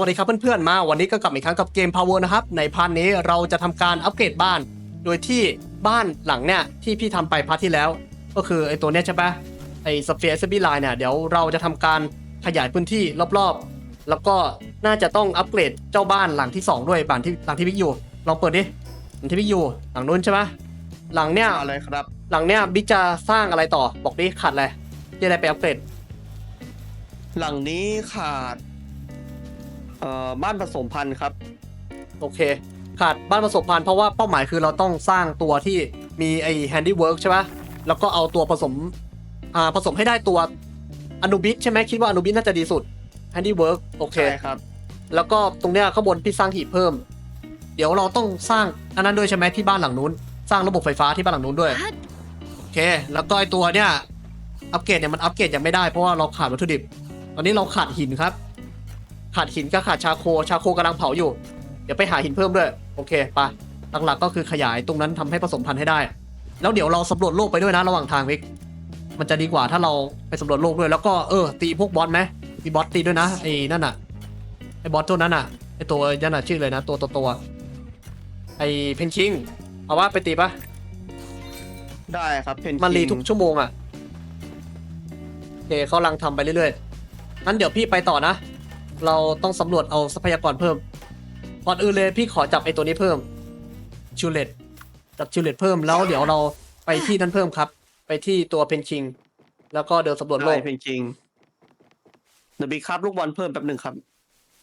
วัสดีครับเพื่อนๆมา วันนี้ก็กลับมาอีกครั้งกับเกม Power นะครับ ในพาร์ทนี้เราจะทำการอัปเกรดบ้าน โดยที่บ้านหลังเนี่ยที่พี่ทำไปพาร์ทที่แล้ว ก็คือไอตัวเนี้ยใช่ปะไอสเฟียร์เซบีไลน์เนี่ยเดี๋ยวเราจะทำการขยายพื้นที่รอบๆ แล้วก็น่าจะต้องอัปเกรดเจ้าบ้านหลังที่สองด้วยบ้านที่หลังที่บิ๊กอยู่ลองเปิดดิหลังที่บิ๊กอยู่หลังนู้นใช่ปะหลังเนี้ยอะไรครับ หลังเนี้ยบิ๊กจะสร้างอะไรต่อบอกดิขาดอะไรที่อะไรไปอัปเกรดหลังนี้ขาด เอ่อบ้านผสมพันธุ์ครับ โอเค ขาดบ้านผสมพันธุ์เพราะว่าเป้าหมายคือเราต้องสร้างตัวที่มีไอ้แฮนดี้เวิร์กใช่ปะแล้วก็เอาตัวผสมอ่าผสมให้ได้ตัวอนุบิสใช่ไหมคิดว่าอนุบิสน่าจะดีสุดแฮนดี้เวิร์กโอเค ใช่ครับ แล้วก็ตรงเนี้ยข้างบนพี่สร้างหีบเพิ่ม เดี๋ยวเราต้องสร้างอันนั้นด้วยใช่ไหมที่บ้านหลังนู้น สร้างระบบไฟฟ้าที่บ้านหลังนู้นด้วย โอเค แล้วก็ไอตัวเนี้ยอัปเกรดเนี่ยมันอัปเกรดยังไม่ได้เพราะว่าเราขาดวัตถุดิบ ตอนนี้เราขาดหินครับ ขาดหินก็ขาดชาโค ชาโคกำลังเผาอยู่ เดี๋ยวไปหาหินเพิ่มด้วย โอเคไปหลักๆก็คือขยายตรงนั้นทำให้ผสมพันธุ์ให้ได้ แล้วเดี๋ยวเราสำรวจโลกไปด้วยนะระหว่างทางวิก มันจะดีกว่าถ้าเราไปสำรวจโลกด้วย แล้วก็เออตีพวกบอสไหมมีบอสตีด้วยนะไอ้นั่นอะไอ้บอสตัวนั้นอะไอ้ตัวนั่นอะชื่อเลยนะ ตัวตัวตัวไอ้เพนชิงเอาว่าไปตีปะได้ครับเพนมันรีคิงทุกชั่วโมงอะโอเคเขากำลังทำไปเรื่อยๆงั้นเดี๋ยวพี่ไปต่อนะ เราต้องสำรวจเอาทรัพยากรเพิ่ม ก่อนอื่นเลยพี่ขอจับไอ้ตัวนี้เพิ่มชิวเลตจับชิวเลตเพิ่มแล้วเดี๋ยวเราไปที่นั้นเพิ่มครับ ไปที่ตัวเพนคิง แล้วก็เดินสำรวจโลได้กเพนคิงเดบีครับลูกบอลเพิ่มแป๊บหนึ่งครับ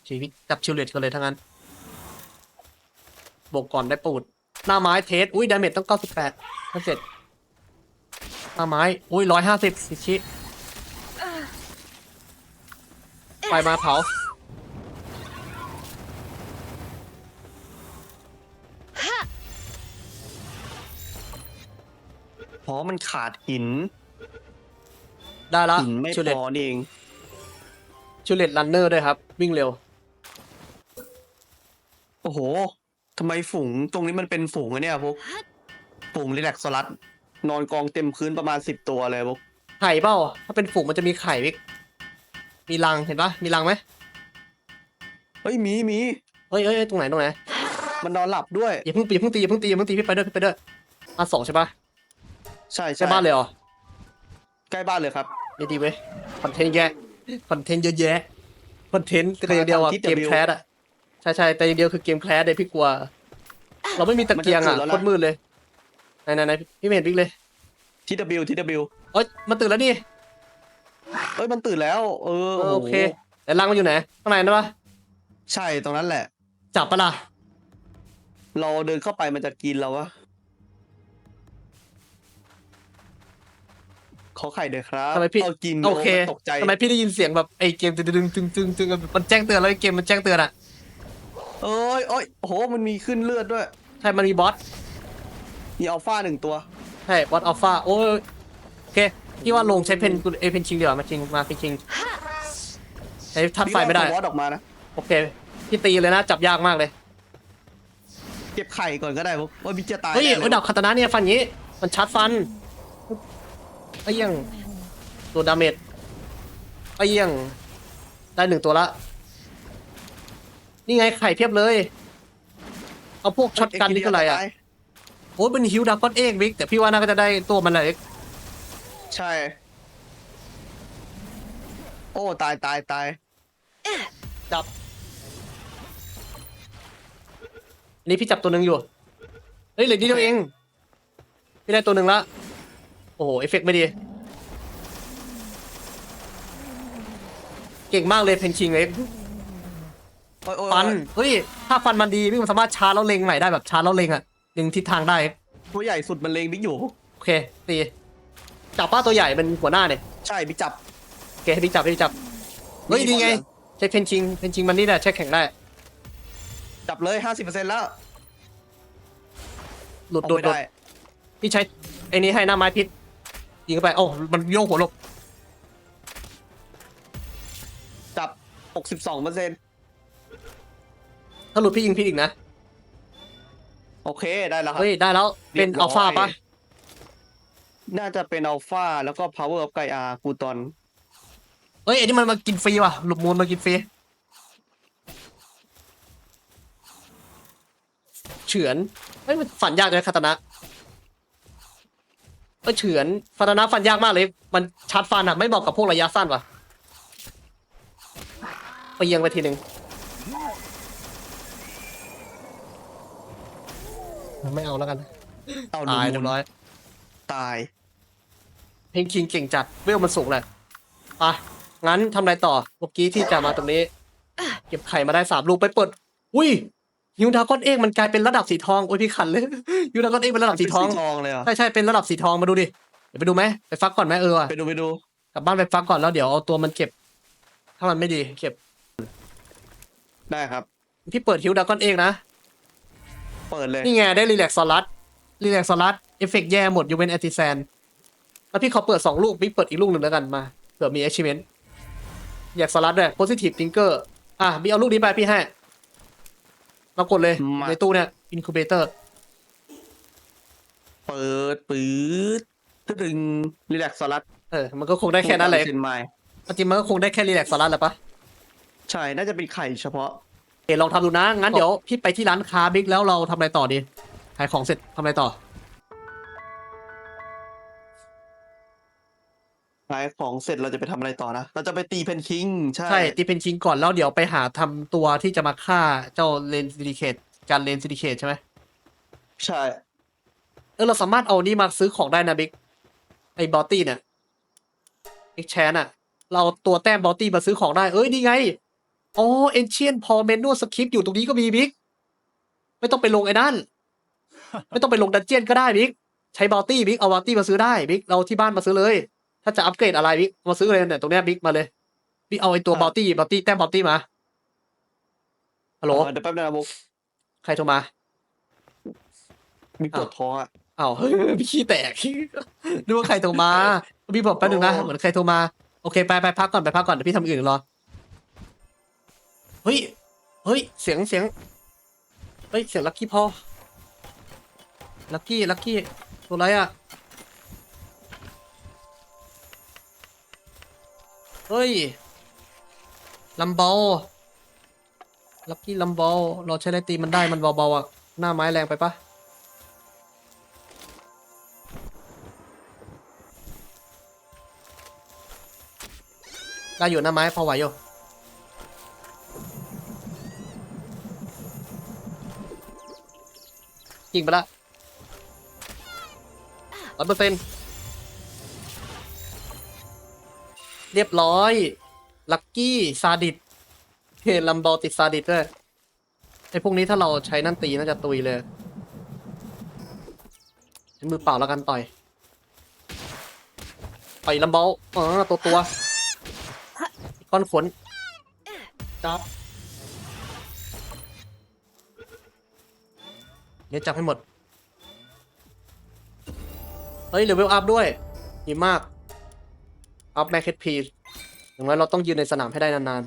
ชีวิตจับชิวเลตกันเลยทั้งนั้นบวกก่อนได้ปูด หน้าไม้เทสอุ้ยดาเมจต้อง 98ถ้าเสร็จหน้าไม้อุ้ย150สิชิไปมาเผา มันขาดหินได้ละหินไม่ชิวเลตพอนี่เองชิวเลตรันเนอร์ด้วยครับ วิ่งเร็ว โอ้โหทำไมฝูงตรงนี้มันเป็นฝูงอะเนี่ยพวกฝูงรีแลกซ์ลัด นอนกองเต็มพื้นประมาณสิบตัวเลยพวกไข่เปล่า ถ้าเป็นฝูงมันจะมีไข่วิกมีรังเห็นปะมีรังไหมเฮ้ยมีมีเฮ้ยเฮ้ยเฮ้ยตรงไหนตรงไหนมันนอนหลับด้วยอย่าเพิ่งตีอย่าเพิ่งตีอย่าเพิ่งตีอย่าเพิ่งตีพี่ไปด้วยพี่ไปด้วยอะสองใช่ปะ ใช่ใช่บ้านเลยเหรอใกล้บ้านเลยครับดีดีเว้ยคอนเทนต์แยะคอนเทนต์เยอะแยะคอนเทนต์แต่อย่างเดียวอะทางที่เกม W แคสอะใช่ใช่แต่อย่างเดียวคือเกมแคสเลยพี่กลัว เราไม่มีตะเกียงอะมันจะตื่นแล้วนะโคตรมืดเลยไหนไหนไหนพี่ไม่เห็นบิ๊กเลยทีวทีวเอ้ยมันตื่นแล้วนี่เอ้ยมันตื่นแล้ว เออเออโอ้โอโหเคแต่รังมันอยู่ไหนข้างในนะปะใช่ตรงนั้นแหละ จับปะล่ะเราเดินเข้าไปมันจะกินเราวะ ขอไข่เด้อครับทำไมพี่เอากินโอเคตกใจทำไมพี่ได้ยินเสียงแบบไอ้เกมตึงตึงตึงตึงตึงมันแจ้งเตือนแล้วไอ้เกมมันแจ้งเตือนอะเอ้ยเอ้ยโอ้โหมันมีขึ้นเลือดด้วย ใช่มันมีบอสมีอัลฟาหนึ่งตัวใช่บอสอัลฟาโอ้ยโอเคพี่ว่าลงใช้เพนเอยเพนชิงเดี๋ยวามาชิงมาเพนชิงใช้ทัดไฟไม่ได้พี่ว่าเอาตัวบอสออกมานะโอเคพี่ตีเลยนะจับยากมากเลยเก็บไข่ก่อนก็ได้พวกว่าบิจะตายเฮ้ยแน่เอ้ยดาบคาตานะเนี่ยฟันอย่างงี้ มันชาร์จฟัน ไอ้เหี้ยังตัวดาเมจไอ้เหี้ยังได้หนึ่งตัวละ นี่ไงไข่เพียบเลย เอาพวกช็อตกันนี่คืออะไรอะโอ้ยเป็นฮิวดาก้อนเอกวิกแต่พี่ว่าน่าจะได้ตัวมันแหละเอกใช่ โอ้ตายตายตายจับอันนี้พี่จับตัวหนึ่งอยู่ เฮ้ยเหลือนิดเดียวเอง พี่ได้ตัวหนึ่งละ โอ้โห เอฟเฟกต์ไม่ดี เก่งมากเลยเพนชิงเลยโอ้ยโอ้ยฟันโอ้ยเฮ้ย ถ้าฟันมันดีพี่มันสามารถชาร์จแล้วเล็งใหม่ได้แบบชาร์จแล้วเล็งอะเล็งทิศทางได้ ตัวใหญ่สุดมันเลงบิ๊กอยู่ โอเคตีจับป้าตัวใหญ่เป็นหัวหน้าเนี่ยใช่บิ๊กจับ โอเคให้พี่จับให้พี่จับ เฮ้ยมีดีไงคนเหรอใช้เพนชิงเพนชิงมันนี่แหละใช้แข่งได้ จับเลยห้าสิบเปอร์เซ็นต์แล้วหลุดเอาหลุดไม่หลุดได้ พี่ใช้ไอ้นี้ให้หน้าไม้พิษ ยิงเข้าไปโอ้มันโยกหัวหลบจับ 62เปอร์เซ็นต์ถ้าหลุดพี่ยิงพี่อีกนะ โอเคได้แล้วครับ เฮ้ย ได้แล้ว เป็นอัลฟาปะน่าจะเป็นอัลฟาแล้วก็ Power of Gaia กูตอนเฮ้ยไอ้นี่มันมากินฟรีว่ะ หลุดมูลมากินฟรี เฉือนไม่มันฝันยากเลยคาตานะ เออเฉือนคาตานะฟันยากมากเลย มันชัดฟันอะไม่เหมาะกับพวกระยะสั้นว่ะไปเยียงไปทีหนึ่งไม่เอาแล้วกันเอาตายหเรีนึ่ยงบร้อยตาย เพลงคิงเก่งจัดเวลมันสูงเลยไปงั้นทำอะไรต่อเมื่อกี้ที่จะมาตรงนี้ เก็บไข่มาได้สามลูกไปเปิด อุ้ย ฮิวดากอนเอกมันกลายเป็นระดับสีทองโอ้ยพี่ขันเลยฮิวดากอนเอกเป็นระดับสีทองทองเลยเหรอะใช่ใช่เป็นระดับสีทองมาดูดิเดี๋ยวไปดูไหมไปฟักก่อนไหมเออว่ะไปดูไปดูกลับบ้านไปฟักก่อนแล้วเดี๋ยวเอาตัวมันเก็บ ถ้ามันไม่ดีเก็บ ได้ครับพี่เปิดฮิวดากอนเอกนะเปิดเลยนี่ไงได้รีแลกซ์ซอลัสรีแลกซ์ซอลัสเอฟเฟกแย่หมดยูเวนแอติแซนแล้วพี่ขอเปิดสองลูกพี่เปิดอีกลูกหนึ่งแล้วกันมาเผื่อมี achievement อยากสลัดด้วย positive thinker อะพี่เอาลูกนี้ไปพี่ให้ มากดเลยมา ในตู้เนี่ย incubator เปิดปื๊ดตึงรีแลกซ์สลัดเออมันก็คงได้แค่นั้นแหละเซนไมล์จริงๆมันก็คงได้แค่รีแลกซ์สลัดแหละปะใช่น่าจะเป็นไข่เฉพาะ เอ๋ลองทำดูนะงั้นเดี๋ยวพี่ไปที่ร้านค้าบิ๊กแล้วเราทำอะไรต่อดีขายของเสร็จทำอะไรต่อ ขายของเสร็จเราจะไปทำอะไรต่อนะ เราจะไปตีเพนคิง ใช่ ใช่ตีเป็นชิงก่อนแล้วเดี๋ยวไปหาทำตัวที่จะมาฆ่าเจ้าเลนซิดิเคตการเลนซิดิเคตใช่ไหมใช่ เออเราสามารถเอานี่มาซื้อของได้นะบิ๊กไอ้บอตตี้เนี่ยเอ็กแชนอะเราเอาตัวแต้มบอตตี้มาซื้อของได้เอ้ยนี่ไงอ๋อเอนเชียนพอเมนูสคริปต์อยู่ตรงนี้ก็มีบิ๊กไม่ต้องไปลงไอ้นั่น ไม่ต้องไปลงดันเจียนก็ได้บิ๊กใช้บอตตี้บิ๊กเอาบอตตี้มาซื้อได้บิ๊กเราที่บ้านมาซื้อเลย ถ้าจะอัปเกรดอะไรบิ๊กมาซื้อเลยเนี่ยตรงเนี้ยบิ๊กมาเลยบิ๊กเอาไอ้ตัวบอตตี้บอตตี้แต้มบอตตี้มาฮัลโหลเออเดี๋ยวแป๊บนึงนะบุ๊กใครโทรมามีปวดท้องอะอ้าวพี่ขี้แตกนึกว่าใครโทรมาพี่บอกแป๊บนึงนะโอ้เหมือนใครโทรมาโอเคไปไปพักก่อนไปพักก่อนเดี๋ยวพี่ทำอื่นรอเฮ้ยเฮ้ยเสียงเสียงเฮ้ยเสียงลักกี้พอลักกี้ลักกี้ตัวอะไรอะ เฮ้ยลัมเบลลักกี้ลัมเบลเราใช้อะไรตีมันได้มันเบาๆอะ หน้าไม้แรงไปปะได้อยู่หน้าไม้พอไหวอยู่ยิงไปละร้อยเปอร์เซ็นต์ เรียบร้อย ลักกี้ซาดิสเฮลัมบอลติดซาดิสด้วยไอพวกนี้ถ้าเราใช้นั่นตีน่าจะตุยเลยใช้มือเปล่าแล้วกันต่อยต่อยลัมบอลอ๋อตัวตัวก้อนขนจับเดี๋ยจับให้หมด เฮ้ยเลเวลอัพด้วยดีมาก อัพแม็กเฮดพีอย่างน้อยเราต้องยืนในสนามให้ได้นาน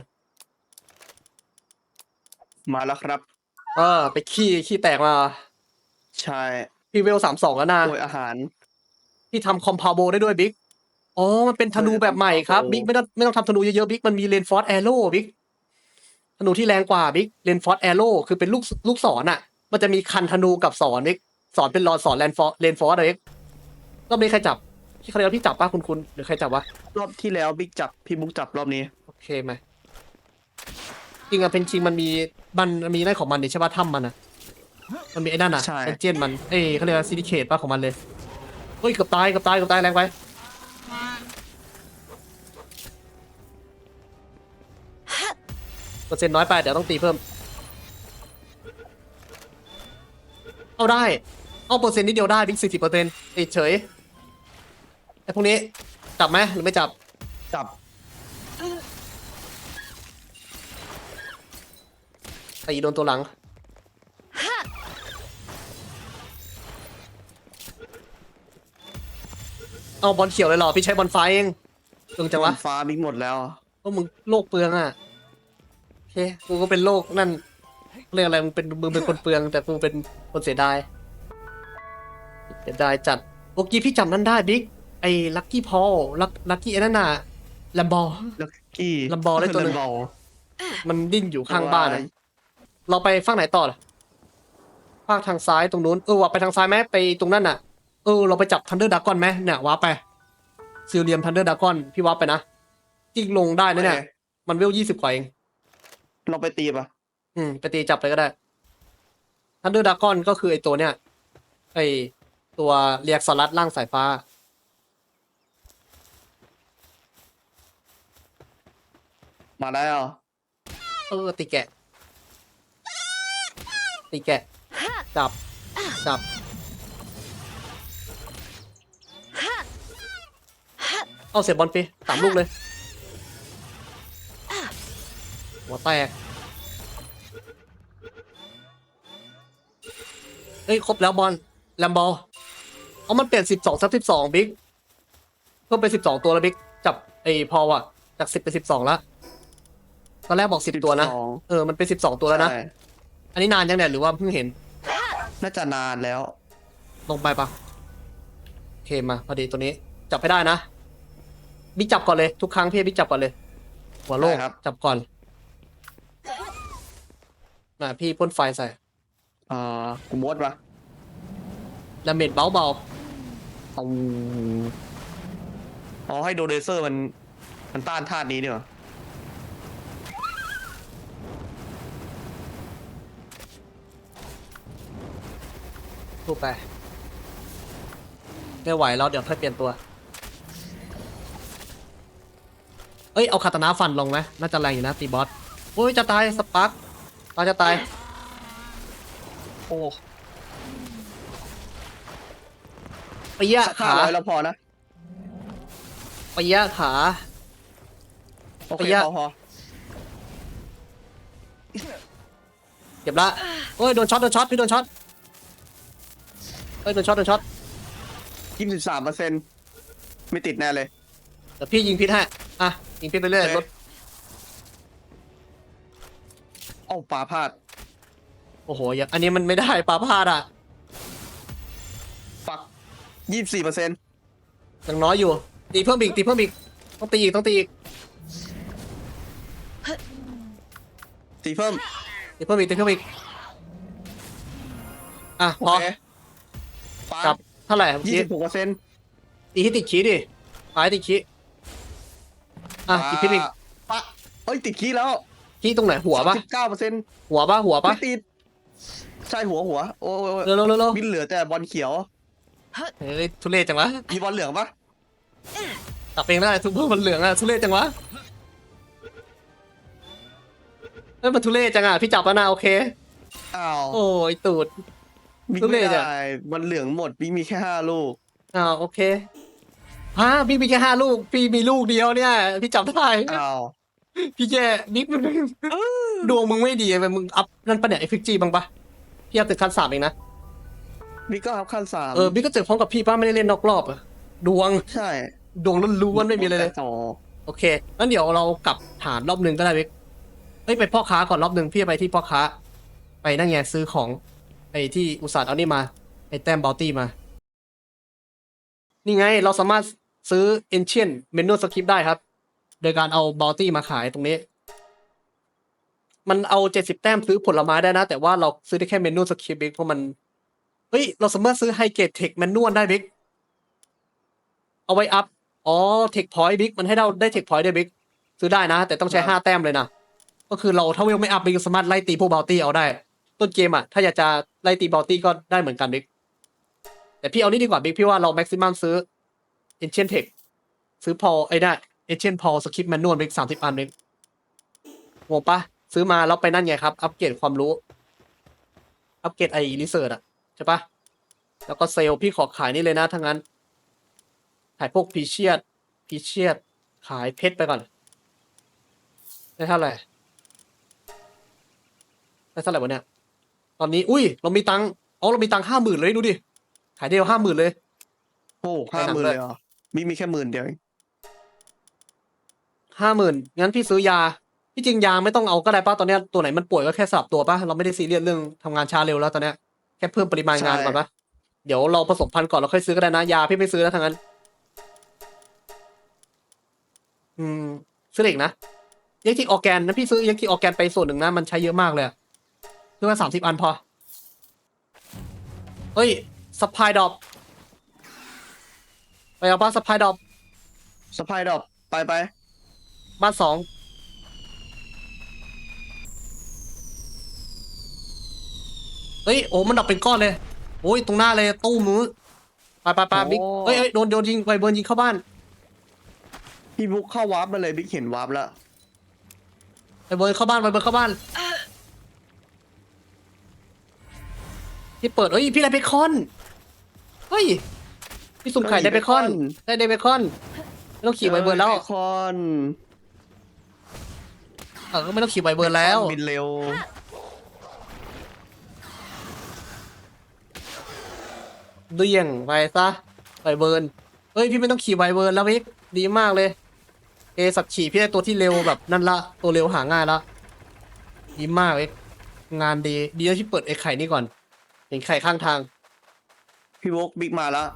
มาแล้วครับ ๆ เออ ไปขี้ขี้แตกมา ใช่พี่เวลสามสองแล้วนะ โดยอาหาร ที่ทำคอมพาวโบได้ด้วยบิ๊ก อ๋อ มันเป็นธนูแบบใหม่ครับบิ๊กไม่ต้องไม่ต้องทำธนูเยอะๆบิ๊ก มันมีเลนฟอร์ a แอโร่บิ๊ก ธนูที่แรงกว่าบิ๊กเลนฟอร์ a แอโร่คือเป็นลูกลูกศรอะ มันจะมีคันธนูกับศรบิ๊กสอนเป็นรอนสอนเลนฟอร์เลนฟอร์บิ๊กรอบนี้ใครจับ พี่เขาเรียกว่าพี่จับป่ะคุณคุณหรือใครจับวะรอบที่แล้วบิ๊กจับพี่บุ๊กจับรอบนี้ โอเคไหมจริงอะเป็นจริงมันมีมันมีได้ของมันนี่ใช่ป่ะถ้ำมันอะมันมีไอ้นั่นอะใช่เอเจนมันเอ้ยเขาเรียกว่าซิลิเคตป่ะของมันเลยเฮ้ยเกือบตายเกือบตายเกือบตายแรงไปเปอร์เซ็นต์น้อยไปเดี๋ยวต้องตีเพิ่ม เอาได้ เอาเปอร์เซ็นต์นิดเดียวได้บิ๊กสี่สิบเปอร์เซ็นต์ติดเฉยไอ้พวกนี้จับไหมหรือไม่จับ จับ ตีโดนตัวหลัง เอาบอลเขียวเลยเหรอ พี่ใช้บอลไฟเองเปลืองจังวะฟ้าบิ๊กหมดแล้ว ก็มึงโลกเปลืองอะโอเคกูก็เป็นโลกนั่นเรื่องอะไรมึงเป็นมึงเป็นคนเปลือง แต่กูเป็นคนเสียดายเสียดายจัดเมื่อกี้พี่จำนั่นได้บิ๊ก ไอ้ลักกี้พอลลักลักกี้ไอ้นั่นน่ะแลมบอลักกี้ลำบอได้ตัวหนึ่งลำบอมันดิ้นอยู่ข้างบ้านอะเราไปฝั่งไหนต่อล่ะภาคทางซ้ายตรงนู้นเออว่าไปทางซ้ายไหมไปตรงนั้นน่ะเออเราไปจับทันเดอร์ดากอนไหมเนี่ยว้าร์ปไปซิลเลียมทันเดอร์ดากอนพี่ว้าร์ปไปนะจริงลงได้นะเนี่ยมันเวลยี่สิบกว่าเองเราไปตีปะอืมไปตีจับเลยก็ได้ทันเดอร์ดากอนก็คือไอตัวเนี่ยไอตัวเรียกสลัดร่างสายฟ้า มาได้เหรอเออตีแกะ ตีแกะ จับ จับ เอาเสียบอลฟรีสามลูกเลย หัวแตก เอ้ย ครบแล้วบอลแลมบอลเอามันเปลี่ยนสิบสองซับสิบสองบิ๊ก เพิ่มเป็นสิบสองตัวแล้วบิ๊ก จับไอ้พอว่ะ จากสิบเป็นสิบสองแล้ว ตอนแรกบอกสิบตัวนะ12เออ มันเป็นสิบสองตัวแล้วนะใช่อันนี้นานยังเนี่ยหรือว่าเพิ่งเห็น น่าจะนานแล้ว ลงไปปะโอเคมาพอดีตัวนี้ จับไปได้นะ บิ๊กจับก่อนเลย ทุกครั้งพี่ให้บิ๊กจับก่อนเลย หัวโลกได้ครับ จับก่อนน่ะพี่พ่นไฟใส่อ่ากูมดปะดาเมจเบาเบาเอาอ๋อให้โดเดเซอร์มัน มันต้านธาตุนี้ดีกว่าๆพูดไปไม่ไหวแล้วเดี๋ยวค่อยเปลี่ยนตัว เอ้ยเอาคาตานะฟันลงไหมน่าจะแรงอยู่นะตีบอสโอ้ยจะตายสปาร์กปาจะตาย โอ้ไปยะสักห้าขาร้อยแล้วพอนะไปยะขาโอเคไปยะพอพอเก็บละโอ้ยโดนช็อตโดนช็อตพี่โดนช็อต เอ้ยโดนช็อตโดนช็อตยี่สิบสามเปอร์เซ็นต์ไม่ติดแน่เลย เดี๋ยวพี่ยิงพิษให้อะยิงพิษไปเรื่อยโอเครถเอ้าปลาพลาดโอ้โหอย่าอันนี้มันไม่ได้ปลาพลาดอะปักยี่สิบสี่เปอร์เซ็นต์ยังน้อยอยู่ ตีเพิ่มอีกตีเพิ่มอีกต้องตีอีกต้องตีอีกตีเพิ่มตีเพิ่มอีกตีเพิ่มอีกอะโอพอเค ปลากับเท่าไหร่เมื่อยี่กี้สิบหกเปอร์เซ็นต์ตีให้ติดขี้ดิหายติดขี้อะตีพิษอีกปะเอ้ยติดขี้แล้วขี้ตรงไหนหัวปะสิบเก้าเปอร์เซ็นต์หัวปะหัวปะไม่ติดใช่หัวหัว โอ้ยโอ้ยเร็วเร็วเร็วเร็วบินเหลือแต่บอลเขียวเฮ้ยทุเรศจังวะมีบอลเหลืองปะตับเองได้ทุกเพิ่มมันเหลืองอะทุเรศจังวะเอ้ยมันทุเรศจังอะพี่จับแล้วนะโอเคอ้าวโอ้ยตูด บิ๊กทุเรไม่ศอะได้บอลเหลืองหมดบิ๊กมีแค่ห้าลูกอ้าวโอเคฮะพี่มีแค่ห้าลูก พี่มีลูกเดียวเนี่ย พี่จับได้อ้าวพี่แย่บิ๊กมันดวงมึงไม่ดีไปมึงอัพนั่นปะเนี่ยเอฟจีบ้างปะพี่อัพตึกขั้นสามเองนะบิ๊กก็ครับขั้นสามเออบิ๊กก็เจอพร้อมกับพี่ป้าไม่ได้เล่นนอกรอบอะดวงใช่ดวงล้วนๆไม่มีอะไรเลยต่อโอเคงั้นเดี๋ยวเรากลับฐานรอบหนึ่งก็ได้บิ๊กเอ้ยไปพ่อค้าก่อนรอบหนึ่งพี่ไปที่พ่อค้า ไปนั่งไงซื้อของ ไอ้ที่อุตส่าห์เอานี่มาไอ้แต้มบ o ลตี้มา นี่ไงเราสามารถซื้อ Ancient Menu Skip ได้ครับ โดยการเอาบ o ลตี้มาขายตรงนี้ มันเอาเจ็ดสิบแต้มซื้อผลไม้ได้นะ แต่ว่าเราซื้อได้แค่เมนูสคริปต์บิ๊กเพราะมัน เฮ้ย เราสามารถซื้อไฮเกรดเทคแมนนวลได้บิ๊กเอาไว้อัพ อ๋อ เทคพอยต์บิ๊กมันให้เราได้เทคพอยต์ด้วยบิ๊กซื้อได้นะ แต่ต้องใช้ห้าแต้มเลยนะ ก็คือเราถ้าเวลไม่อัพบิ๊กสามารถไล่ตีพวกบาลตี้เอาได้ ต้นเกมอะ ถ้าอยากจะไล่ตีบาลตี้ก็ได้เหมือนกันบิ๊กแต่พี่เอานี่ดีกว่าบิ๊กพี่ว่าเราแม็กซิมัมซื้อเอนเชนเทคซื้อพอไอ้ได้เอนเชนพอสคริปต์แมนนวลบิ๊กสามสิบอันบิ๊กงงปะซื้อมาแล้วไปนั่นไงครับ อัปเกรดความรู้ อัปเกรดไอ้รีเสิร์ชอะใช่ปะแล้วก็เซลพี่ขอขายนี่เลยนะทั้างนั้น ขายพวกพีเชียดพีเชียดขายเพชรไปก่อน ได้เท่าไหร่ได้เท่าไหร่วะเนี่ย ตอนนี้อุ้ย เรามีตังค์อ๋อเรามีตังค์ห้าหมื่นเลยดูดิขายเดียวห้าหมื่นเลย โอ้ไปห้าหนัหงมื่นด้วยเลยเหรอบิ๊กมีแค่หมื่นเดียวเองห้าหมื่นงั้นพี่ซื้อยาที่จริงยาไม่ต้องเอาก็ได้ป้าตอนเนี้ยตัวไหนมันป่วยก็แค่สลับตัวป้าเราไม่ได้ซีเรียสเรื่องทำงานช้าเร็วแล้วตอนเนี้ยแค่เพิ่มปริมาณงานก่อนปะเดี๋ยวเราผสมพันธุ์ก่อนเราค่อยซื้อก็ได้นะยาพี่ไม่ซื้อแล้วทั้งนั้น อืมซื้อเหล็กนะยักษ์ที่ออร์แกนนะพี่ซื้อยักษ์ที่ออร์แกนไปส่วนหนึ่งนะมันใช้เยอะมากเลยอะ ซื้อมาสามสิบอันพอ เฮ้ยสปายดอปไปเอาบ้านสปายดอปสปายดรอปไปไปบ้านสองเฮ้ยโอ้มันดับเป็นก้อนเลยโอ้ยตรงหน้าเลยตู้มือไปไปไปบิ๊กเฮ้ยเฮ้ยโดนโดนยิงไวเบิร์นยิงเข้าบ้านพี่บุ๊กเข้าวาร์ปมาเลยบิ๊กเห็นวาร์ปแล้วไวเบิร์นเข้าบ้านไวเบิร์นเข้าบ้าน พี่เปิดเฮ้ยพี่ไรเบคอนเฮ้ยพี่สุ่มไข่ได้เบคอน ได้เดเบคอนไม่ต้องขี่ไวเบิร์นแล้วเบคอนเออไม่ต้องขี่ไวเบิร์นแล้วบินเร็วเดี่ยงไปซะไวเบิร์นเฮ้ยพี่ไม่ต้องขี่ไวเบิร์นแล้วพี่ดีมากเลยเอสักขี่พี่ได้ตัวที่เร็วแบบนั่นละตัวเร็วหาง่ายละดีมากเลยงานดีดีแล้วที่เปิดไอ้ไข่นี่ก่อน เห็นไข่ข้างทาง พี่บุ๊กบิ๊กมาแล้ว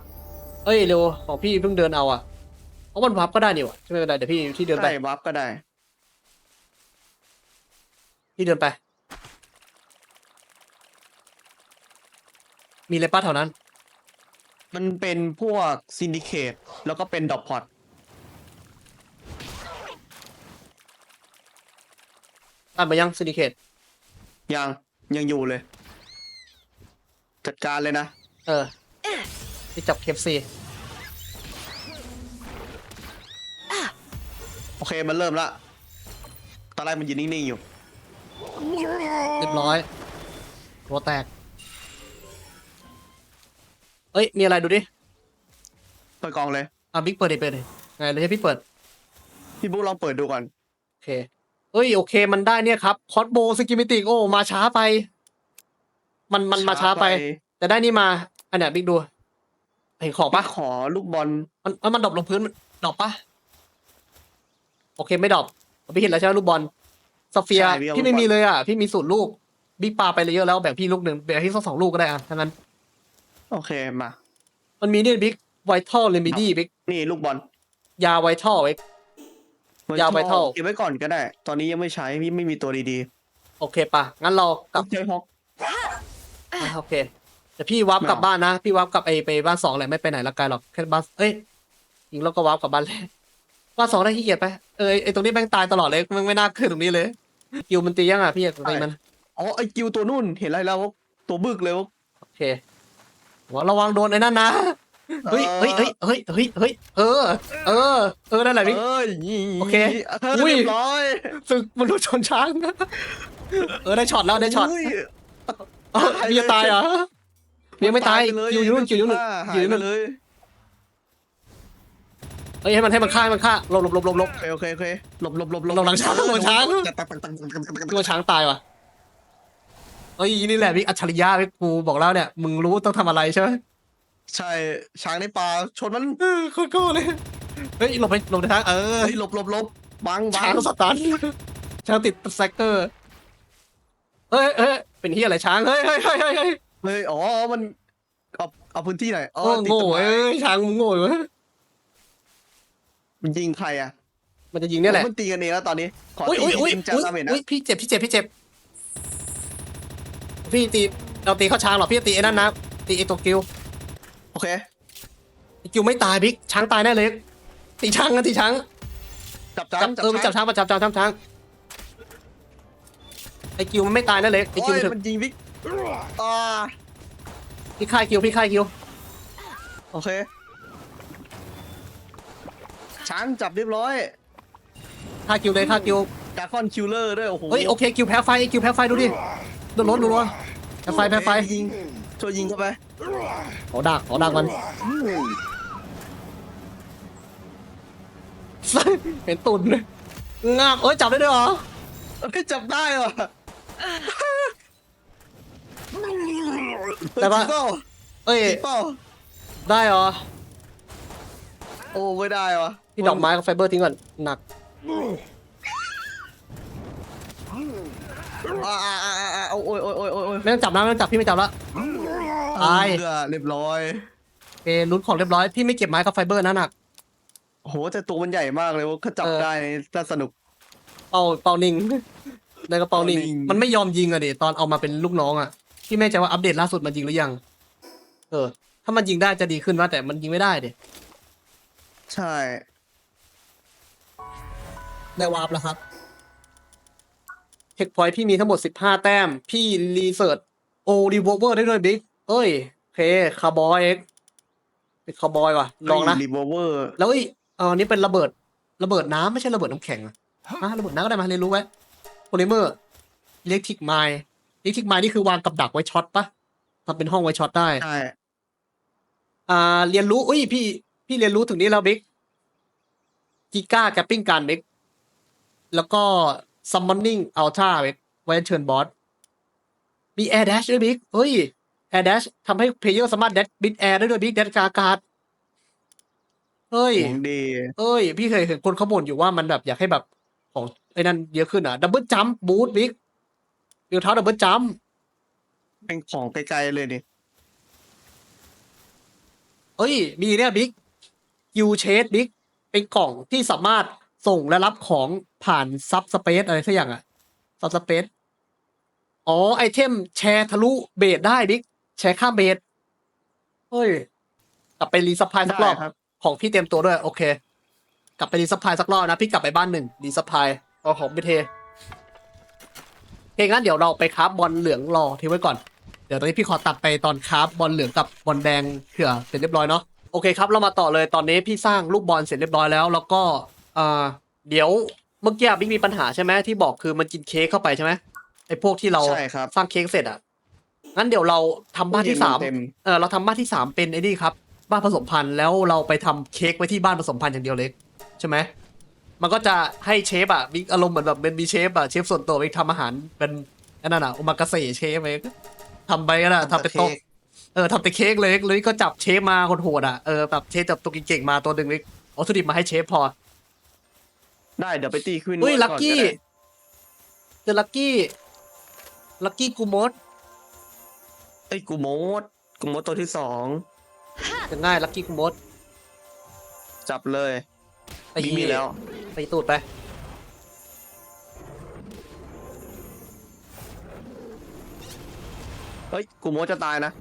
เอ้ยเร็วของพี่เพิ่งเดินเอาอะเอามันวับก็ได้นี่หวะใช่ไหมเป็นไรเดี๋ยวพี่ที่เดินไปใช่วาร์ปก็ได้ พี่เดินไป มีอะไรป้าแถวนั้น มันเป็นพวกซินดิเคตแล้วก็เป็นดอปพอตตัดมายังซินิเคตยังยังอยู่เลย จัดการเลยนะ เออที่จับเคฟซีโอเคมันเริ่มละ ตอนแรกมันยืนนิ่งๆอยู่ เรียบร้อยหัวแตก เอ้ย มีอะไรดูดิ เปิดกล่องเลย อะบิ๊กเปิดดิเปิดดิไงเลยให้พี่เปิด พี่บุ๊กลองเปิดดูก่อน โอเค เอ้ย โอเค มันได้เนี่ยครับ คอสโบสกิมิติโอ้มาช้าไป มันมันมาช้าไป แต่ได้นี่มา อันเนี้ยบิ๊กดูเห็นของป้าปะขอลูกบอล มันมันมันดรอปลงพื้นมันดรอปปะโอเคไม่ดรอปพี่เห็นแล้วใช่ไหมลูกบอลสเฟียใช่พี่เอาพี่ไม่ลูกบอลมีเลยอะ พี่มีสูตรลูกบิ๊กปาไปเลยเยอะแล้วแบ่งพี่ลูกหนึ่งแบ่งพี่สักสองลูกก็ได้อะทั้งนั้น โอเคมา มันมีเนี่ยบิ๊กไวทัลเรมิดี้บิ๊กนี่ลูกบอล ยาไวทัลเอ็กยาวไปเท่าเก็บไว้ก่อนก็ได้ ตอนนี้ยังไม่ใช้พี่ไม่มีตัวดีโอเคปะงั้นเราๆกลับใช้ฮอก อะโอเคแต่พี่วับไม่กลับเอาบ้านนะพี่วับกลับไอไปบ้านสองแหละไม่ไปไหนละไกลหรอกแค่บ้านเอ้ยยิงแล้วก็วับกลับบ้านเลยบ้านสองได้ขี้เกียจไปเออไอตรงนี้แม่งตายตลอดเลยมันไม่น่าขึ้นตรงนี้เลยกิวมันตียังอะพี่อยากตีมันอ๋อไอกิวตัวนู่นเห็นอะไรแล้วตัวบึกเลยวะโอเคหัวระวังโดนไอ้นั่นนะเฮ้ยเฮ้ยเฮ้ยเฮ้ยเฮ้ยเฮ้ยเออ เออ เออนั่นแหละพี่เอ้ยโอเคเอออุ้ยเรียบร้อยศึกมนุษย์ชนช้างเออได้ช็อตแล้วได้ช็อตยเอ้าเมียตายเหรอเมียไม่ตายไปเลยอยู่อยู่นู่นอยู่นู่นหาอยู่ไปนู่นเลยเฮ้ยให้มันให้มันฆ่าให้มันฆ่าหลบหลบหลบหลบหลบโอเคโอเคโอเคหลบหลบหลบหลบหลังช้างหลบหลังช้างตัวช้างตายว่ะเอ้ยนี่แหละพี่อัจฉริยะพี่กูบอกแล้วเนี่ยมึงรู้ต้องทำอะไรใช่ไหมใช่ช้างในป่าชนมันเออโคตรโก้เลยเฮ้ยหลบไปหลบในทางเออเฮ้ยหลบหลบหลบบังบัช้างงสตันช้างติดแซกเกอร์เฮ้ยเฮ้ย เป็นที่อะไรช้างเฮ้ยเฮ้ยเฮ้ยเฮ้ยเฮ้ยเฮ้ยอ๋อมันเอาเอาพื้นที่หน่อยอ๋อโอ้ติดโง่ต้นไม้เอ้ยช้างมึงโง่อยู่วะมันยิงใครอะมันจะยิงเนี่ยแหละมันตีกันเองแล้วตอนนี้ขออุ้ยตีอุ้ยอุ้ยทีมจ้าอุ้ยดาเมจนะอุ้ยพี่เจ็บพี่เจ็บพี่เจ็บพี่ตีเราตีเข้าช้างหรอพี่ตีไอ้นั่นนะตีไอ้ตัวกิวโอเคไอ้กิวไม่ตายบิ๊กช้างตายแน่เลยตีช้างนะตีช้าง จับจ้าจับเออมันจับช้างมันจับจับจับช้าง ไอ้กิวมันไม่ตายแน่เลยไอ้โอ้กิวยมันถึงมันยิงวิกอ่าพี่ค่ายกิวพี่ค่ายกิวโอเค ช้างจับเรียบร้อยค่ายกิวเลยค่ายกิวดาคอนคิลเลอร์ด้วย โอ้โหเฮ้ยโอเคกิวแพ้ไฟไอ้กิวแพ้ไฟดูดิโดนรถดูรัวแพ้ไฟแพ้ไฟโอเคยิงช่วยยิงเข้าไป ขอดักขอดักมัน เห็นตุ่นเลยงาบเอ้ยจับได้ด้วยเหรอเฮ้ยจับได้ว่ะ แต่ว่าจริงเปล่าเอ้ยจริงเปล่าได้เหรอ โอ้ไม่ได้ว่ะพี่ดอกไม้กับไฟเบอร์ทิ้งก่อน หนัก อ่าอ่าอ่าอ่าเอาโอ้ยโอ้ยโอ้ยโอ้ยโอ้ยไม่ต้องจับนะไม่ต้องจับพี่ไม่จับละ ตาย เออเรียบร้อยโอเคลุ้นของเรียบร้อย พี่ไม่เก็บไม้กับไฟเบอร์นะหนักโอ้โหแต่ตัวมันใหญ่มากเลยว่าถ้าจับเออ ได้นี่น่าสนุก เป่าเป่านิ่ง ในกระเป๋านิ่งเป่านิ่งมันไม่ยอมยิงอะดิตอนเอามาเป็นลูกน้องอะพี่ไม่แน่ใจว่าอัปเดตล่าสุดมันยิงหรือยัง เออ ถ้ามันยิงได้จะดีขึ้นว่าแต่มันยิงไม่ได้ดิใช่ ได้วาร์ปแล้วครับเช็คพอยต์พี่มีทั้งหมดสิบห้าแต้ม พี่รีเสิร์ชโอรีโวเวอร์ได้ด้วยบิ๊กเอ้ยโอเคคาร์บอยเอ็กเป็นคาร์บอยว่ะลองนะ รีโวเวอร์ แล้วไอ้ยเออนี่เป็นระเบิด ระเบิดน้ำไม่ใช่ระเบิดน้ำแข็งอะอะระเบิดน้ำก็ได้มาเรียนรู้ไว้ โพลิเมอร์อิเล็กทริกไมล์อิเล็กทริกไมล์นี่คือวางกับดักไว้ช็อตปะทำเป็นห้องไว้ช็อตได้ ใช่อ่า เรียนรู้อุ้ยพี่พี่เรียนรู้ถึงนี้แล้วบิ๊กกิก้าแกปปิ้งการบิ๊กแล้วก็ summoning ultra บิ๊กไว้เชิญบอสมี air dash ด้วยบิ๊กเฮ้ย air dash ทำให้เพลเยอร์สามารถ dash bit air ได้ด้วยบิ๊ก dash กาการ์ดเฮ้ยของดีเอ้ย พี่เคยเห็นคนเขาบ่นอยู่ว่ามันแบบอยากให้แบบ ของไอ้นั่นเยอะขึ้นอะดับเบิลจัมป์บูทบิ๊กเดียวเท้าดับเบิลจัมป์เป็นของไกลๆเลยนี่เอ้ย มีเนี่ยบิ๊กยูเชสบิ๊กเป็นกล่องที่สามารถส่งและรับของผ่านซับสเปซอะไรสักอย่างอะซับสเปซอ๋อ ไอเทมแชร์ทะลุเบสได้บิ๊กแชร์ข้ามเบสเฮ้ย กลับไปรีซัพพลายสักรอบได้ครับของพี่เต็มตัวด้วย โอเค กลับไปรีซัพพลายสักรอบนะพี่กลับไปบ้านหนึ่งรีซัพพลายเอาของไปเทโอเคงั้นเดี๋ยวเราไปคราฟบอลเหลืองรอทิ้งไว้ก่อนเดี๋ยวตอนนี้พี่ขอตัดไปตอนคราฟบอลเหลืองกับบอลแดงเผื่อเสร็จเรียบร้อยเนาะโอเคครับเรามาต่อเลยตอนนี้พี่สร้างลูกบอลเสร็จเรียบร้อยแล้ว แล้วก็อ่าเดี๋ยวเมื่อกี้บิ๊กมีปัญหาใช่ไหมที่บอกคือมันกินเค้กเข้าไปใช่ไหมไอ้พวกที่เราใช่ครับ สร้างเค้กเสร็จอะงั้นเดี๋ยวเราทำบ้านที่สามเต็ม เออเราทำบ้านที่สามเป็นไอ้นี่ครับ บ้านผสมพันธุ์แล้วเราไปทำเค้กไว้ที่บ้านผสมพันธุ์อย่างเดียวเลย ใช่ไหมมันก็จะให้เชฟอะมีอารมณ์เหมือนแบบเป็นมีเชฟอะเชฟส่วนตัวไปทำอาหารเป็นอันนั้นอะโอมากาเสะเชฟเองทำไปก็ได้ทำเป็นโต๊ะเออทำแต่เค้กเลยเลยก็จับเชฟมาโหดๆอะเออแบบเชฟจับตัวเก่งๆมาตัวหนึ่งเลยเอาวัตถุดิบมาให้เชฟพอ ได้เดี๋ยวไปตีขึ้นเฮ้ยนวดลักอนกี้ได้เจอลักกี้ลักกี้กูมดเอ้ยกูโมดกูโมดตัวที่สองจะง่ายลักกี้กูมดจับเลย ไปมีมีแล้วไปตูดไป เฮ้ย กูโมดจะตายนะ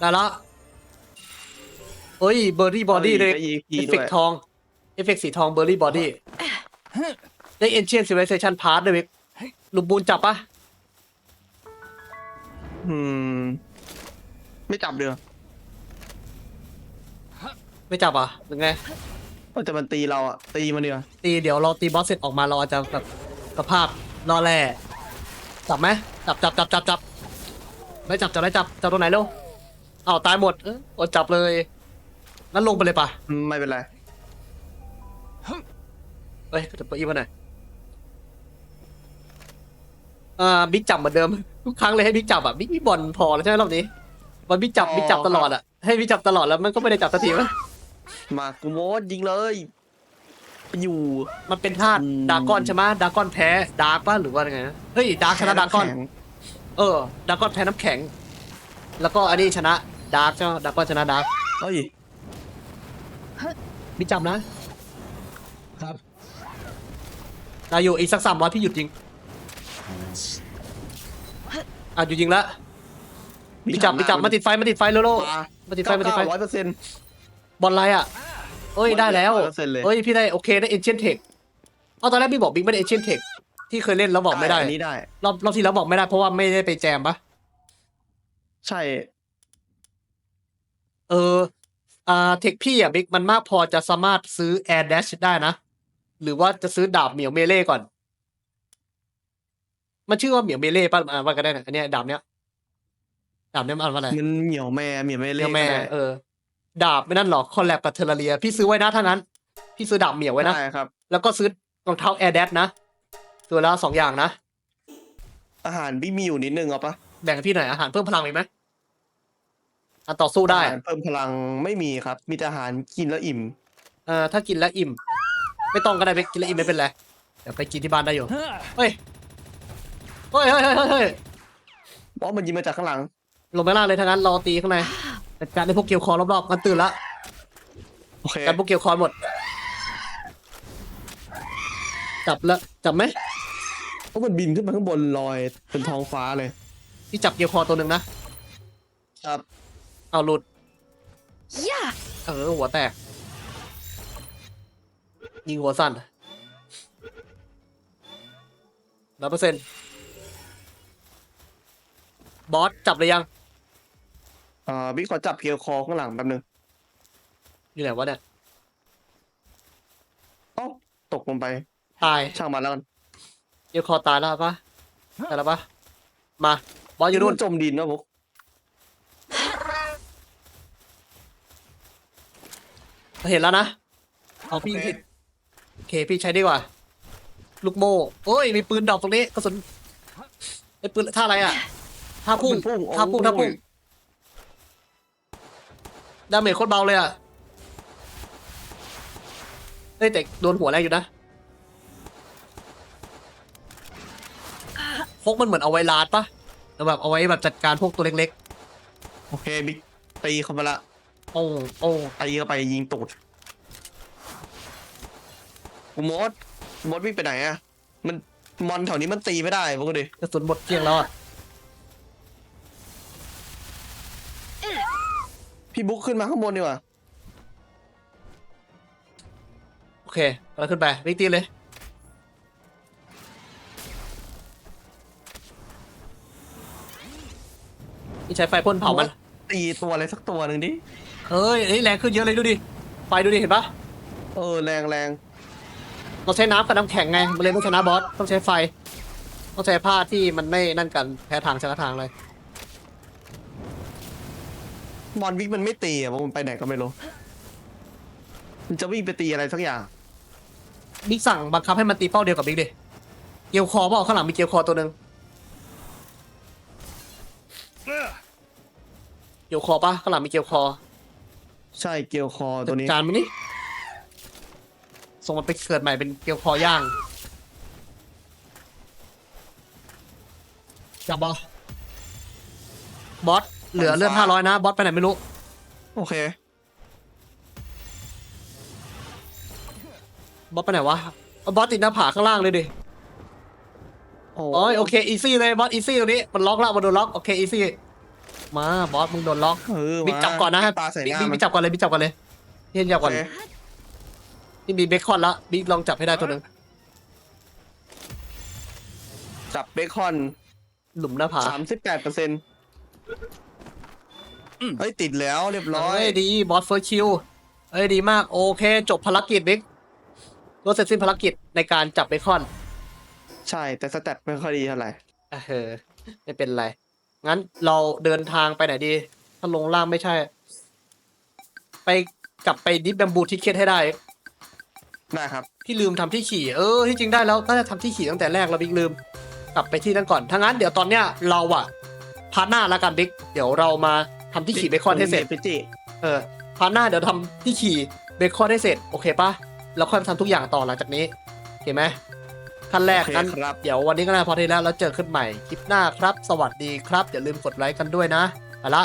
ได้ละเฮ้ย เบอร์รี่บอดี้เลยได้ EXP เอฟเฟด้กวยต์ทอง เอฟเฟกต์สีทองเบอร์รี่บอดี้ได้เอนเชียนซิวิลิเซชันพาร์ทด้วยเว้ยหลุมบูนจับปะ อืม ไม่จับเดือไม่จับอะหรือไงก็จะมันตีเราอะตีมันเดียวตีเดี๋ยวเราตีบอสเสร็จออกมาเราอาจจะแบบสภาพรอแร่จับไหมจับจับจับจับจับไม่จับจับไม่จับจับตรงไหนเร็วอ้าวตายหมดเอออดจับเลยนั่นลงไปเลยปะอืมไม่เป็นไรเอ้ยจะเปิดอีกมาหน่อยอ่าบิ๊กจับเหมือนเดิม ทุกครั้งเลยให้บิ๊กจับอะบิ๊กมีบอลพอแล้วใช่ไหมรอบนี้บอลบิ๊กจับพอบิ๊กจับตลอดอะให้บิ๊กจับตลอดแล้วมันก็ไม่ได้จับสักทีวะมากูโมดยิงเลยไปอยู่มันเป็นธาตุอืมดากอนใช่ไหมดากอนแพ้ดาร์กป่ะหรือว่ายังไงนะเฮ้ยดาร์กชนะดากอนแข็งเออ ดากอนแพ้น้ำแข็ง แล้วก็อันนี้ชนะดาร์กใช่ไหมดากอนชนะดาร์กเฮ้ยบิ๊กจับนะ ครับนายอยู่อีกสักสามร้อยพี่หยุดยิง อะหยุดยิงแล้วบิ๊กจับบิ๊กจับมาติดไฟมาติดไฟเร็วๆมาติดไฟมาติดไฟร้อยเปอร์เซ็นต์บอลอะไรอะเอ้ยได้แล้ว100%เลยเอ้ยพี่ได้โอเคได้เอเชียนเทคเอาตอนแรกพี่บอกบิ๊กไม่ได้เอเชียนเทคที่เคยเล่นแล้วบอกไม่ได้อันนี้ได้รอบรอบที่แล้วบอกไม่ได้เพราะว่าไม่ได้ไปแจมปะใช่ เอออ่าเทคพี่อะบิ๊กมันมากพอจะสามารถซื้อแอร์ a s ชได้นะ หรือว่าจะซื้อดาบเหมียวเมเล่ก่อน มันชื่อว่าเหมียวเมเล่ป่ะอ่านว่ากันได้นะอันเนี้ยดาบเนี้ยดาบเนี้ยมันอ่านว่าอะไรเงินเหนียวแม่เหนียวแม่เหเล่มียวแม่ก็ได้เออ ดาบไม่นั่นหรอกคอลแลบกับเทอร์เรีย พี่ซื้อไว้นะถ้างั้น พี่ซื้อดาบเหมียวไว้นะ ได้ครับ แล้วก็ซื้อรองเท้าแอร์ a s นะ ตัวละสองอย่างนะ อาหารพี่มีอยู่นิดนึงเอาปะแบ่งให้พี่หน่อยอาหารเพิ่มพลังมีไหมอันต่อสู้ได้อาหารเพิ่มพลังไม่มีครับ มีแต่อาหารกินแล้วอิ่ม เอ่อถ้ากินแล้วอิ่ม ไม่ต้องก็ได้ไปกินแล้วอิ่มไม่เป็นไร เดี๋ยวไปกินที่บ้านได้อยู่ เฮ้ย เฮ้ยเฮ้ยเฮ้ยเฮ้ยเฮ้ยเพราะมันยิงมาจากข้างหลัง ลงไปล่างเลยทั้งนั้นรอตีข้างในจัดการในพวกเกียวคอรอบๆมันตื่นละโอเคกันพวกเกียวคอหมด จับแล้วจับไหมเพราะมันบินขึ้นมาข้างบนลอยเป็นท้องฟ้าเลยพี่จับเกียวคอตัวหนึ่งนะครับ เอาหลุด Yeah. เออหัวแตก ยิงหัวสั้นร้อยเปอร์เซ็นต์ บอสจับเลยยังอ่าบิ๊กขอจับเกียวคอข้างหลังแป๊บนึงอยู่ไหนวะเนี่ยเอ้าตกลงไปตายช่างมันแล้วกันเกียวคอตายแล้วปะตายแล้วปะมา บอสอยู่นู่นจมดินนะพวกเห็นแล้วนะ เอาพี่ผิดโอเคพี่ใช้ดีกว่า ลูกโม่โอ้ย มีปืนดอกตรงนี้กระสุนไอ้ปืนท่าอะไรอะ ท่าพุ่งพุ่งท่าพุ่งท่าพุ่งดาเมจโคตรเบาเลยอะเฮ้ยแต่โดนหัวแรงอยู่นะพกมันเหมือนเอาไว้ลาดปะแล้วแบบเอาไว้แบบจัดการพวกตัวเล็กโอเคบิ๊กตีเข้าไปละๆโอ้โอ้ตีเข้าไปยิงตูดกูมดมดวิ่งไปไหนอะมันมอนแถวนี้มันตีไม่ได้พวกดิกระสุนหมดเกลี้ยงแล้วอะ พี่บุ๊กขึ้นมาข้างบนดีกว่า โอเคเราขึ้นไปวิ่งตีเลย นี่ใช้ไฟพ่นเผามัน ตีตัวอะไรสักตัวหนึ่งดิ เฮ้ยเฮ้ยแรงขึ้นเยอะเลยดูดิ ไฟดูดิเห็นปะเออแรงแรงเราใช้น้ำกับน้ำแข็งไงมันเลยต้องชนะบอส ต้องใช้ไฟ ต้องใช้ผ้าที่มันไม่นั่นกันแพ้ทางชนะทางเลย มอนวิ่งมันไม่ตีอะเพราะมันไปไหนก็ไม่รู้ มันจะวิ่งไปตีอะไรสักอย่าง บิ๊กสั่งบังคับให้มันตีเป้าเดียวกับบิ๊กดิเกี่ยวคอเปล่าข้างหลังมีเกี่ยวคอตัวหนึ่งเกี่ยวคอปะข้างหลังมีเกี่ยวคอใช่เกียวคอจัตัวดนี้การมันนี่ส่งมันไปเกิดใหม่เป็นเกี่ยวคอย่างจับบอสบอส เหลือเลือดห้าร้อยนะ บอสไปไหนไม่รู้ โอเค บอสไปไหนวะเอาบอสติดหน้าผาข้างล่างเลยดิ โอ้โอ้ยโอเค อีซี่เลย บอส อีซี่ตรงนี้ มันล็อกแล้วมันโดนล็อก โอเค อีซี่ มา บอส มึงโดนล็อก เออบิ๊กมาจับก่อนนะปลาใส่บิ๊กหน้าบิ๊กมับิ๊นกจับก่อนเลยบิ๊กจับก่อนเลยพี่เห็นจับก่อน โอเคนี่มีเบคอนละ บิ๊กลองจับให้ได้ตัวหนึ่งจับเบคอนหลุมหน้าผาสามสิบแปดเปอร์เซ็นต์ เฮ้ยติดแล้วเรียบร้อยเอ้ยดีบอสเฟิร์สคิวเอ้ยดีมากโอเค จบภารกิจบิ๊กรถเสร็จสิ้นภารกิจในการจับเบคอน ใช่แต่สแตทไม่ค่อยดีเท่าไหร่เออไม่เป็นไร งั้นเราเดินทางไปไหนดี ถ้าลงล่างไม่ใช่ ไปกลับไปดิฟแบมบูทิเก็ตให้ได้ ได้ครับพี่ลืมทำที่ขี่ เออ ที่จริงได้แล้ว น่าจะทำที่ขี่ตั้งแต่แรกแล้วบิ๊กลืม กลับไปที่นั่นก่อนถ้างั้นเดี๋ยวตอนเนี้ยเราอะพาร์ทหน้าละกันบิ๊ก เดี๋ยวเรามา ทำที่ขี่เบคอนให้เสร็จพิจิเออพาร์ทหน้าเดี๋ยวทำที่ขี่เบคอนให้เสร็จโอเคปะแล้วค่อยมาทำทุกอย่างต่อหลังจากนี้โอเคไหมขั้นแรกโอเคงั้นครับเดี๋ยววันนี้ก็น่าพอที่แล้วแล้วเจอขึ้นใหม่คลิปหน้าครับ สวัสดีครับอย่าลืมกดไลค์กันด้วยนะไปละ